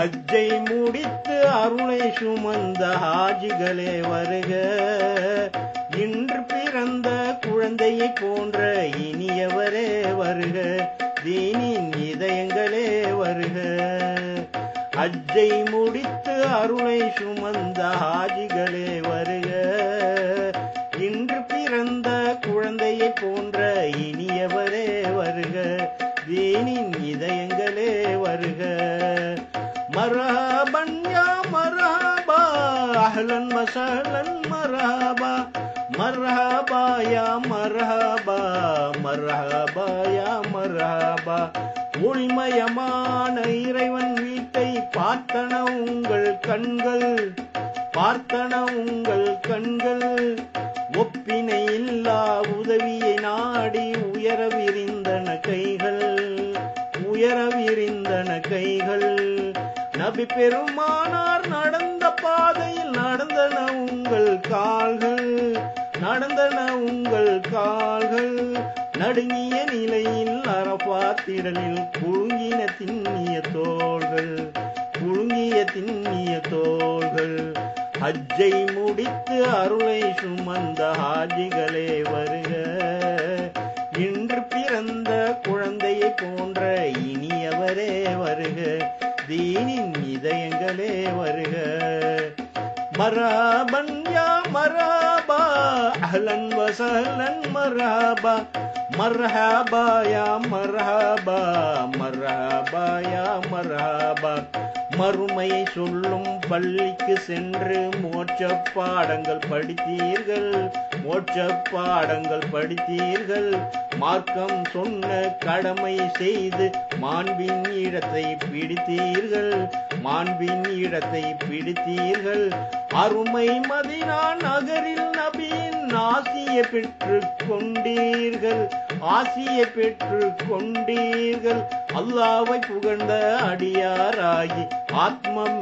ஹஜ்ஜை முடித்து அருளை சுமந்த ஹாஜிகளே வருக. இன்று பிறந்த குழந்தையை போன்ற இனியவரே வருக. தீனின் இதயங்களே வருக. ஹஜ்ஜை முடித்து அருளை சுமந்த ஹாஜிகளே வருக. இன்று பிறந்த குழந்தையை போன்ற இனியவரே வருக. தீனின் இதய மரஹபன் யா மரஹபா அஹ்லன் வசஹலன் மரஹபா மர்ஹபா யா மர்ஹபா மர்ஹபா யா மர்ஹபா. ஒளிமயமான இறைவன் வீட்டை பார்த்தன உங்கள் கண்கள் பார்த்தன உங்கள் கண்கள். ஒப்பினை இல்லா உதவியை நாடி உயர விரிந்தன கைகள் உயர விரிந்தன கைகள். நபி பெருமானார் நடந்த பாதையில் நடந்தன உங்கள் கால்கள் நடந்தன உங்கள் கால்கள். நடுங்கிய நிலையில் அரபா திடலில் திண்ணிய தோள்கள் குழுங்கிய திண்ணிய தோள்கள். ஹஜ்ஜை முடித்து அருளை சுமந்த ஹாஜிகளே வருக. இதயங்களே வருக. மராபன் யா மராபா அலன் வசலன் மராபா. மர்ஹபா யா மர்ஹபா மர்ஹபா யா மர்ஹபா. மறுமையை சொல்லும் பள்ளிக்கு சென்று மோட்ச பாடங்கள் படித்தீர்கள். மோட்ச பாடங்கள் படித்தீர்கள். மார்க்கம் சொன்ன கடமை செய்து மாண்பின் இடத்தை பிடித்தீர்கள். மாண்பின் இடத்தை பிடித்தீர்கள். அருமை மதினா நகரில் நபியின் ஆசிய பெற்று கொண்டீர்கள். ஆசிய பெற்று கொண்டீர்கள் அல்லாவை புகழ்ந்த அடியாராகி ஆத்மம்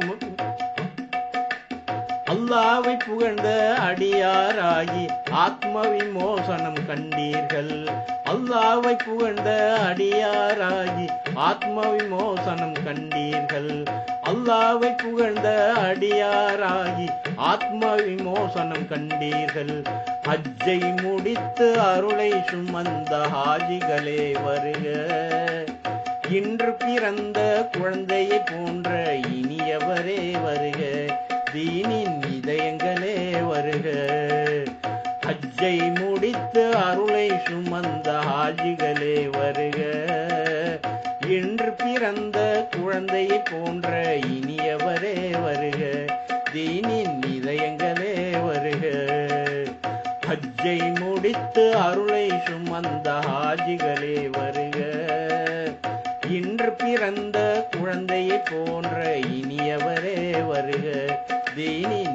அல்லாவை புகழ்ந்த அடியாராகி ஆத்ம விமோசனம் கண்டீர்கள். அல்லாவை புகழ்ந்த அடியாராகி ஆத்ம விமோசனம் கண்டீர்கள். அல்லாவை புகழ்ந்த அடியாராகி ஆத்ம விமோசனம் கண்டீர்கள். ஹஜ்ஜை முடித்து அருளை சுமந்த ஹாஜிகளே வருக. இன்று பிறந்த குழந்தையை போன்ற இனியவரே வருக. தீனின் இதயங்களே வருக. ஹஜ்ஜை முடித்து அருளை சுமந்த ஹாஜிகளே வருக. பிறந்த குழந்தையை போன்ற இனியவரே வருக. தீனின் இதயங்களே வருக. ஹஜ்ஜை முடித்து அருளை சுமந்த ஹாஜிகளே வருக. இன்று பிறந்த குழந்தையை போன்ற இனியவரே வருக தீனின் வருக. தீனின்